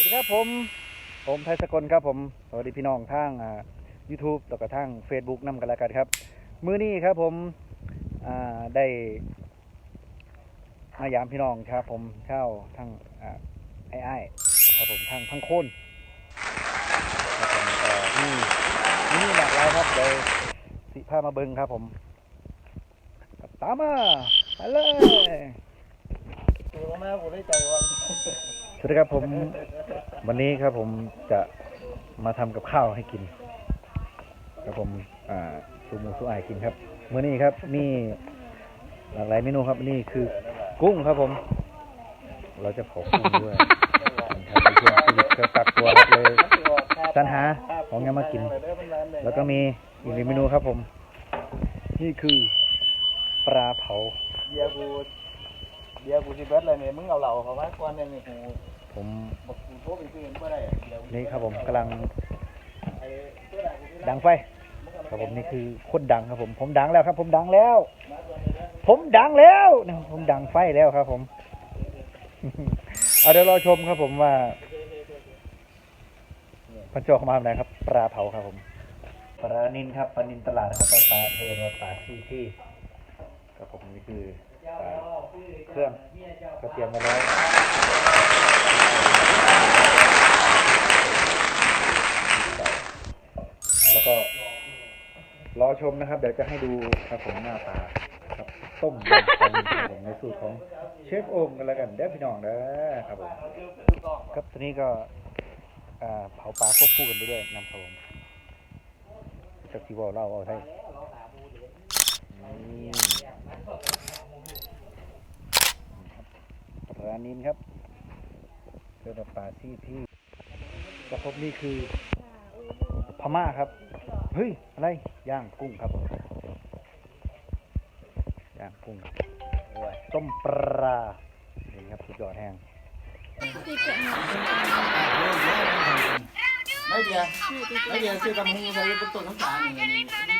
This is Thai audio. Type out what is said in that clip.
วัสดีครับผม ผมไทยสกลครับผม สวัสดีพี่น้องทางอ่า YouTube แล้วก็ทาง Facebook นำกันแล้วกันครับ มื้อนี้ครับผมอ่าได้มายามพี่น้องครับ ผมเช่าทางอ่าไอ้ไอ้ครับผมทางพังโคนครับผมเอ่อนี่นี่หลากหลายครับเดี๋ยวสิพามาเบิ้งครับผม ตามมาไปเลยตัวแม่ผมได้ใจว่า สวัสดีครับผมวันนี้ครับผมจะมาทำกับข้าวให้กินครับผมอ่าสูหมูสูอกินครับเมื่อนี้ครับนี่หลากหลายเมนูครับนี่คือกุ้งครับผม เราจะเผากุ้งด้วยครับในช่วงโควิดก็กักตัวครับเลยสรรหาของยังมากิน แล้วก็มีอีกหนึ่งเมนูครับผม นี่คือปลาเผา เบียร์กูเบียร์กูสิเบิดเลยเนี่ยมึงเอาเหล่าเขามาก่อนเนี่ยนี่กูผมบอกกูโทรไปซื้อเมื่อไรเบียร์นี่ครับผมกำลังไอ้เสื้อดำกูดังไฟครับผมนี่คือคนดังครับผม ผมดังแล้วครับ ผมดังแล้ว ผมดังแล้วนะผมดังไฟแล้วครับ ผมเอาเดี๋ยวรอชมครับ ผมว่าพันโจเข้ามาแบบไหนครับ ปลาเผาครับผมปลานินครับปลานินตลาดนะครับปลาปลาเออปลาที่ที่ ครับผมนี่คือเครื่องก็เตรียมมาแล้วแล้วก็รอชมนะครับ เดี๋ยวจะให้ดูครับผมหน้าตาครับต้มยำปลานิลครับผมในสูตรของเชฟโอมกันแล้วกันเด้อพี่น้องเด้อครับผมครับทีนี้ก็เผาปลาควบคู่กันไปด้วยนำครับผมจากที่ว่าเล่าเอาให้ครับร้านนี้ครับเจอปลาที่ที่กระพบนี่คือ พม่าครับ เฮ้ย อะไร ย่างกุ้งครับ ย่างกุ้งต้มปลานี่ครับสุดยอดแห้งไม่เบียไม่เบียร์ซื้อตำหูใส่เป็นต้นน้ำตาลนี่นี่นี่ใส่เนื้ออยู่